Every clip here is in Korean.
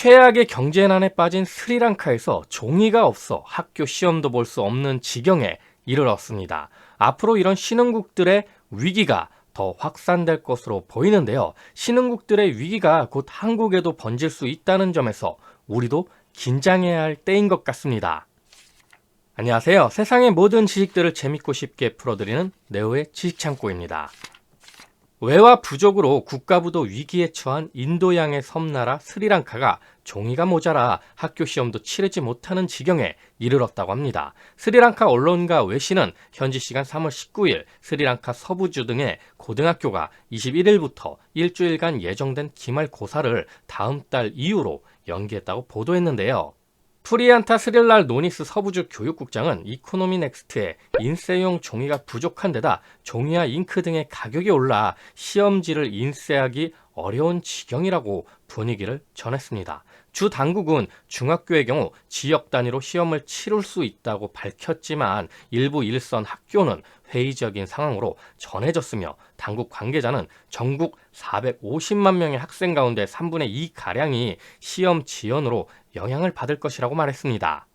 최악의 경제난에 빠진 스리랑카에서 종이가 없어 학교 시험도 볼 수 없는 지경에 이르렀습니다. 앞으로 이런 신흥국들의 위기가 더 확산될 것으로 보이는데요. 신흥국들의 위기가 곧 한국에도 번질 수 있다는 점에서 우리도 긴장해야 할 때인 것 같습니다. 안녕하세요. 세상의 모든 지식들을 재밌고 쉽게 풀어드리는 네오의 지식창고입니다. 외화 부족으로 국가부도 위기에 처한 인도양의 섬나라 스리랑카가 종이가 모자라 학교 시험도 치르지 못하는 지경에 이르렀다고 합니다. 스리랑카 언론과 외신은 현지 시간 3월 19일 스리랑카 서부주 등의 고등학교가 21일부터 일주일간 예정된 기말고사를 다음 달 이후로 연기했다고 보도했는데요. 프리안타 스릴랄 노니스 서부주 교육국장은 이코노미 넥스트에 인쇄용 종이가 부족한 데다 종이와 잉크 등의 가격이 올라 시험지를 인쇄하기 어려운 지경이라고 분위기를 전했습니다. 주 당국은 중학교의 경우 지역 단위로 시험을 치를 수 있다고 밝혔지만 일부 일선 학교는 회의적인 상황으로 전해졌으며 당국 관계자는 전국 450만 명의 학생 가운데 3분의 2 가량이 시험 지연으로 영향을 받을 것이라고 말했습니다.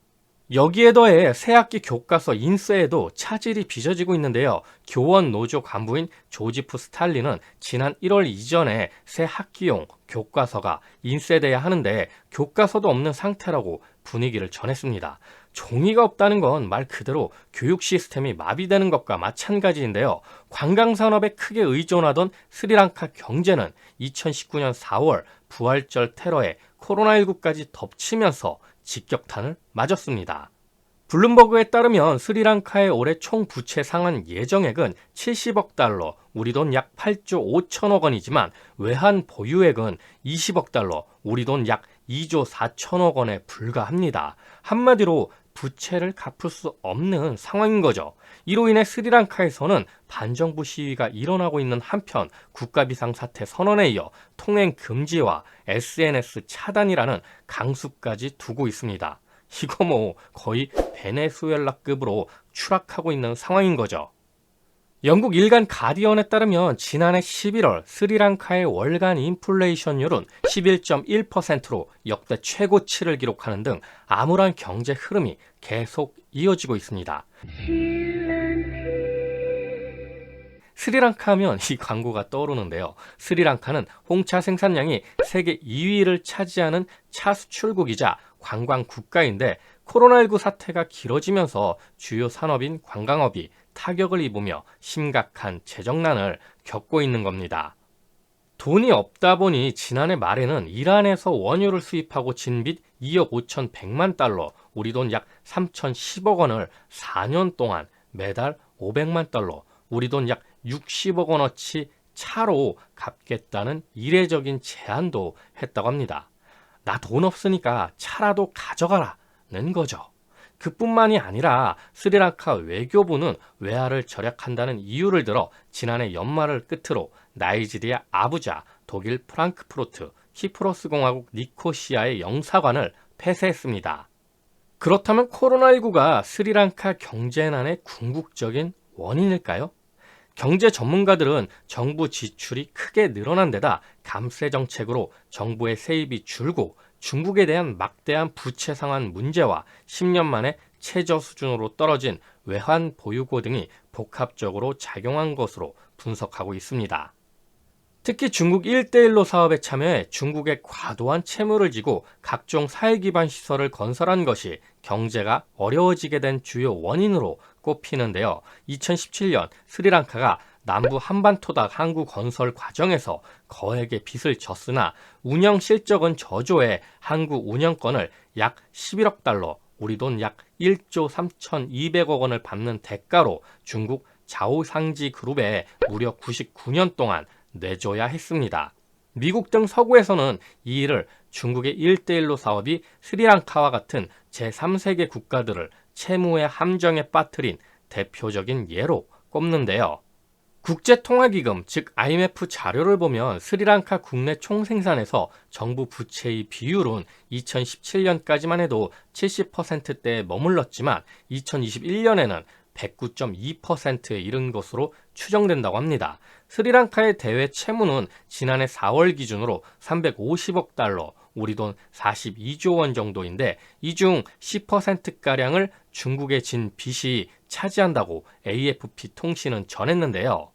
여기에 더해 새학기 교과서 인쇄에도 차질이 빚어지고 있는데요. 교원 노조 간부인 조지프 스탈린은 지난 1월 이전에 새 학기용 교과서가 인쇄돼야 하는데 교과서도 없는 상태라고 분위기를 전했습니다. 종이가 없다는 건 말 그대로 교육 시스템이 마비되는 것과 마찬가지인데요. 관광산업에 크게 의존하던 스리랑카 경제는 2019년 4월 부활절 테러에 코로나19까지 덮치면서 직격탄을 맞았습니다. 블룸버그에 따르면 스리랑카의 올해 총 부채 상환 예정액은 70억 달러, 우리 돈 약 8조 5천억 원이지만 외환 보유액은 20억 달러, 우리 돈 약 2조 4천억 원에 불과합니다. 한마디로 부채를 갚을 수 없는 상황인 거죠. 이로 인해 스리랑카에서는 반정부 시위가 일어나고 있는 한편 국가 비상 사태 선언에 이어 통행 금지와 SNS 차단이라는 강수까지 두고 있습니다. 이거 뭐 거의 베네수엘라급으로 추락하고 있는 상황인 거죠. 영국 일간 가디언에 따르면 지난해 11월 스리랑카의 월간 인플레이션율은 11.1%로 역대 최고치를 기록하는 등 암울한 경제 흐름이 계속 이어지고 있습니다. 스리랑카 하면 이 광고가 떠오르는데요. 스리랑카는 홍차 생산량이 세계 2위를 차지하는 차 수출국이자 관광 국가인데 코로나19 사태가 길어지면서 주요 산업인 관광업이 타격을 입으며 심각한 재정난을 겪고 있는 겁니다. 돈이 없다 보니 지난해 말에는 이란에서 원유를 수입하고 진빚 2억 5천100만 달러, 우리 돈 약 3,010억 원을 4년 동안 매달 500만 달러, 우리 돈 약 60억 원어치 차로 갚겠다는 이례적인 제안도 했다고 합니다. 나 돈 없으니까 차라도 가져가라는 거죠. 그뿐만이 아니라 스리랑카 외교부는 외화를 절약한다는 이유를 들어 지난해 연말을 끝으로 나이지리아 아부자, 독일 프랑크푸르트, 키프로스 공화국 니코시아의 영사관을 폐쇄했습니다. 그렇다면 코로나19가 스리랑카 경제난의 궁극적인 원인일까요? 경제 전문가들은 정부 지출이 크게 늘어난 데다 감세 정책으로 정부의 세입이 줄고 중국에 대한 막대한 부채 상환 문제와 10년 만에 최저 수준으로 떨어진 외환 보유고 등이 복합적으로 작용한 것으로 분석하고 있습니다. 특히 중국 1대1로 사업에 참여해 중국의 과도한 채무를 지고 각종 사회 기반 시설을 건설한 것이 경제가 어려워지게 된 주요 원인으로 꼽히는데요. 2017년 스리랑카가 남부 한반토닥 항구 건설 과정에서 거액의 빚을 졌으나 운영 실적은 저조해 항구 운영권을 약 11억 달러, 우리 돈 약 1조 3,200억 원을 받는 대가로 중국 자오상지 그룹에 무려 99년 동안 내줘야 했습니다. 미국 등 서구에서는 이 일을 중국의 1대1로 사업이 스리랑카와 같은 제3세계 국가들을 채무의 함정에 빠뜨린 대표적인 예로 꼽는데요. 국제통화기금, 즉 IMF 자료를 보면 스리랑카 국내 총생산에서 정부 부채의 비율은 2017년까지만 해도 70%대에 머물렀지만 2021년에는 109.2%에 이른 것으로 추정된다고 합니다. 스리랑카의 대외 채무는 지난해 4월 기준으로 350억 달러, 우리 돈 42조 원 정도인데 이 중 10%가량을 중국에 진 빚이 차지한다고 AFP 통신은 전했는데요.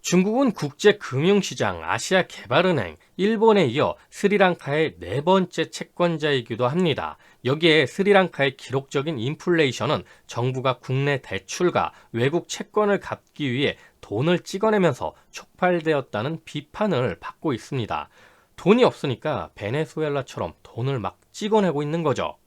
중국은 국제금융시장 아시아개발은행, 일본에 이어 스리랑카의 네 번째 채권자이기도 합니다. 여기에 스리랑카의 기록적인 인플레이션은 정부가 국내 대출과 외국 채권을 갚기 위해 돈을 찍어내면서 촉발되었다는 비판을 받고 있습니다. 돈이 없으니까 베네수엘라처럼 돈을 막 찍어내고 있는 거죠.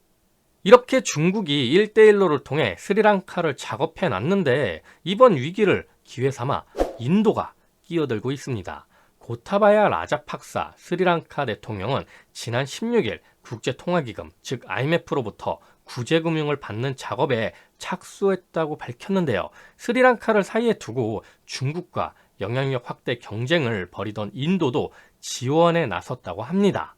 이렇게 중국이 1대1로를 통해 스리랑카를 작업해 놨는데 이번 위기를 기회 삼아 인도가 끼어들고 있습니다. 고타바야 라자팍사 스리랑카 대통령은 지난 16일 국제통화기금 즉 IMF로부터 구제금융을 받는 작업에 착수했다고 밝혔는데요. 스리랑카를 사이에 두고 중국과 영향력 확대 경쟁을 벌이던 인도도 지원에 나섰다고 합니다.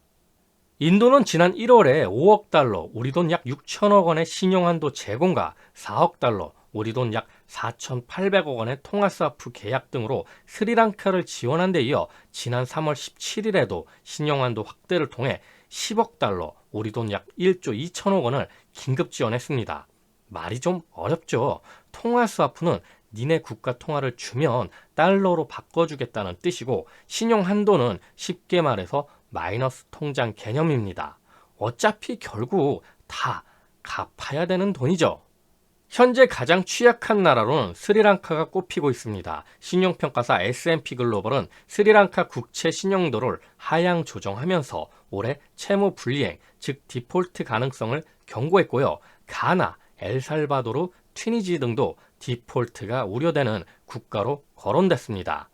인도는 지난 1월에 5억 달러, 우리 돈 약 6천억 원의 신용한도 제공과 4억 달러, 우리 돈 약 4,800억 원의 통화스와프 계약 등으로 스리랑카를 지원한 데 이어 지난 3월 17일에도 신용한도 확대를 통해 10억 달러, 우리 돈 약 1조 2천억 원을 긴급 지원했습니다. 말이 좀 어렵죠. 통화스와프는 니네 국가 통화를 주면 달러로 바꿔주겠다는 뜻이고 신용 한도는 쉽게 말해서 마이너스 통장 개념입니다. 어차피 결국 다 갚아야 되는 돈이죠. 현재 가장 취약한 나라로는 스리랑카가 꼽히고 있습니다. 신용평가사 S&P 글로벌은 스리랑카 국채 신용도를 하향 조정하면서 올해 채무 불이행, 즉 디폴트 가능성을 경고했고요. 가나, 엘살바도르, 튀니지 등도 디폴트가 우려되는 국가로 거론됐습니다.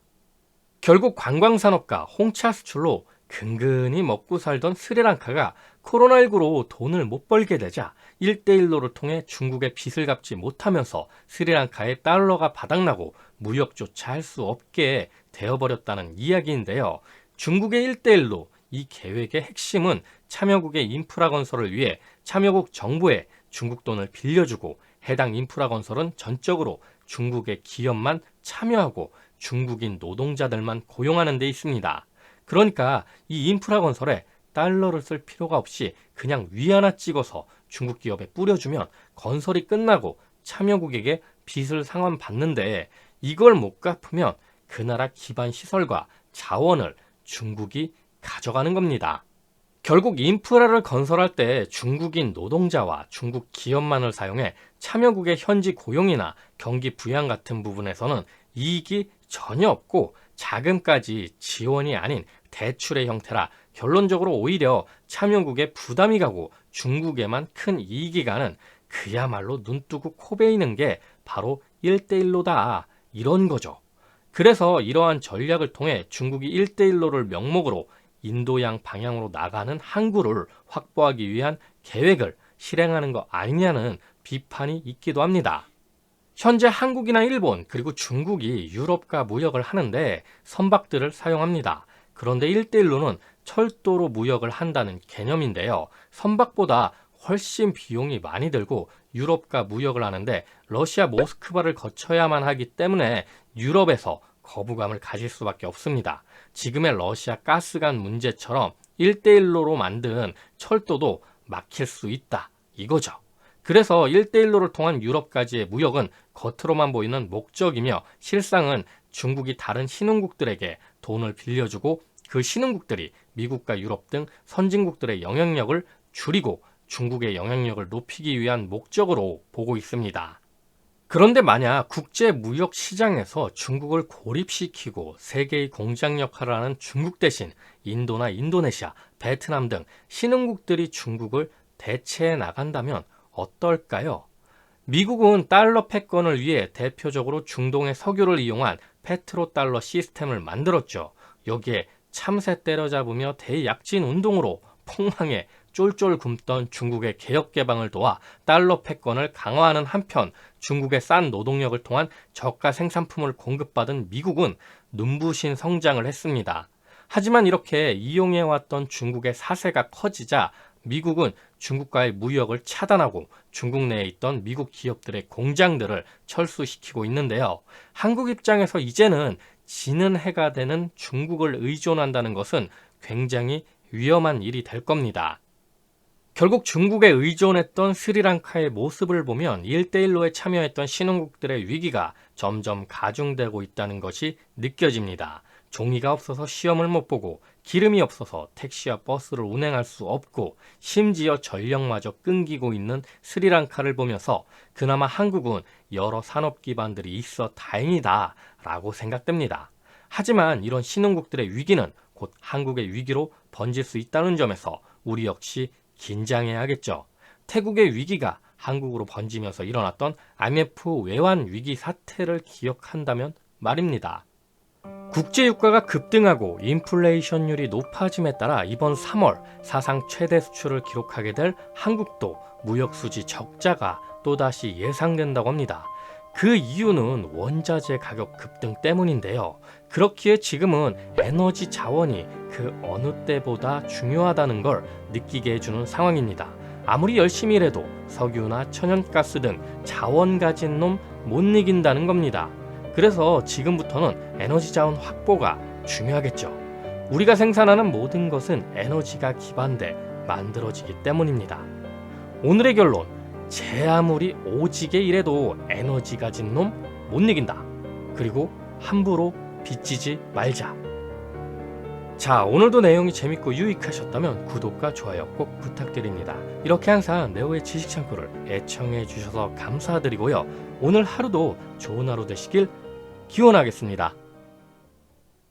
결국 관광산업과 홍차 수출로 근근히 먹고 살던 스리랑카가 코로나19로 돈을 못 벌게 되자 1대1로를 통해 중국의 빚을 갚지 못하면서 스리랑카의 달러가 바닥나고 무역조차 할 수 없게 되어버렸다는 이야기인데요. 중국의 1대1로 이 계획의 핵심은 참여국의 인프라 건설을 위해 참여국 정부에 중국 돈을 빌려주고 해당 인프라 건설은 전적으로 중국의 기업만 참여하고 중국인 노동자들만 고용하는 데 있습니다. 그러니까 이 인프라 건설에 달러를 쓸 필요가 없이 그냥 위 하나 찍어서 중국 기업에 뿌려주면 건설이 끝나고 참여국에게 빚을 상환받는데 이걸 못 갚으면 그 나라 기반 시설과 자원을 중국이 가져가는 겁니다. 결국 인프라를 건설할 때 중국인 노동자와 중국 기업만을 사용해 참여국의 현지 고용이나 경기 부양 같은 부분에서는 이익이 전혀 없고 자금까지 지원이 아닌 대출의 형태라 결론적으로 오히려 참여국에 부담이 가고 중국에만 큰 이익이 가는 그야말로 눈 뜨고 코 베이는 게 바로 1대1로다. 이런 거죠. 그래서 이러한 전략을 통해 중국이 1대1로를 명목으로 인도양 방향으로 나가는 항구를 확보하기 위한 계획을 실행하는 거 아니냐는 비판이 있기도 합니다. 현재 한국이나 일본 그리고 중국이 유럽과 무역을 하는데 선박들을 사용합니다. 그런데 1대1로는 철도로 무역을 한다는 개념인데요. 선박보다 훨씬 비용이 많이 들고 유럽과 무역을 하는데 러시아 모스크바를 거쳐야만 하기 때문에 유럽에서 거부감을 가질 수밖에 없습니다. 지금의 러시아 가스관 문제처럼 1대1로로 만든 철도도 막힐 수 있다. 이거죠. 그래서 1대1로를 통한 유럽까지의 무역은 겉으로만 보이는 목적이며 실상은 중국이 다른 신흥국들에게 돈을 빌려주고 그 신흥국들이 미국과 유럽 등 선진국들의 영향력을 줄이고 중국의 영향력을 높이기 위한 목적으로 보고 있습니다. 그런데 만약 국제 무역 시장에서 중국을 고립시키고 세계의 공장 역할을 하는 중국 대신 인도나 인도네시아, 베트남 등 신흥국들이 중국을 대체해 나간다면 어떨까요? 미국은 달러 패권을 위해 대표적으로 중동의 석유를 이용한 페트로 달러 시스템을 만들었죠. 여기에 참새 때려잡으며 대약진 운동으로 폭망해 쫄쫄 굶던 중국의 개혁 개방을 도와 달러 패권을 강화하는 한편 중국의 싼 노동력을 통한 저가 생산품을 공급받은 미국은 눈부신 성장을 했습니다. 하지만 이렇게 이용해왔던 중국의 사세가 커지자 미국은 중국과의 무역을 차단하고 중국 내에 있던 미국 기업들의 공장들을 철수시키고 있는데요. 한국 입장에서 이제는 지는 해가 되는 중국을 의존한다는 것은 굉장히 위험한 일이 될 겁니다. 결국 중국에 의존했던 스리랑카의 모습을 보면 1대1로에 참여했던 신흥국들의 위기가 점점 가중되고 있다는 것이 느껴집니다. 종이가 없어서 시험을 못 보고 기름이 없어서 택시와 버스를 운행할 수 없고 심지어 전력마저 끊기고 있는 스리랑카를 보면서 그나마 한국은 여러 산업 기반들이 있어 다행이다 라고 생각됩니다. 하지만 이런 신흥국들의 위기는 곧 한국의 위기로 번질 수 있다는 점에서 우리 역시 긴장해야겠죠. 태국의 위기가 한국으로 번지면서 일어났던 IMF 외환 위기 사태를 기억한다면 말입니다. 국제 유가가 급등하고 인플레이션율이 높아짐에 따라 이번 3월 사상 최대 수출을 기록하게 될 한국도 무역 수지 적자가 또다시 예상된다고 합니다. 그 이유는 원자재 가격 급등 때문인데요. 그렇기에 지금은 에너지 자원이 그 어느 때보다 중요하다는 걸 느끼게 해주는 상황입니다. 아무리 열심히 일해도 석유나 천연가스 등 자원 가진 놈 못 이긴다는 겁니다. 그래서 지금부터는 에너지 자원 확보가 중요하겠죠. 우리가 생산하는 모든 것은 에너지가 기반돼 만들어지기 때문입니다. 오늘의 결론. 제 아무리 오지게 일해도 에너지 가진 놈 못 이긴다. 그리고 함부로 빚지지 말자. 자, 오늘도 내용이 재밌고 유익하셨다면 구독과 좋아요 꼭 부탁드립니다. 이렇게 항상 네오의 지식 창고를 애청해 주셔서 감사드리고요. 오늘 하루도 좋은 하루 되시길 기원하겠습니다.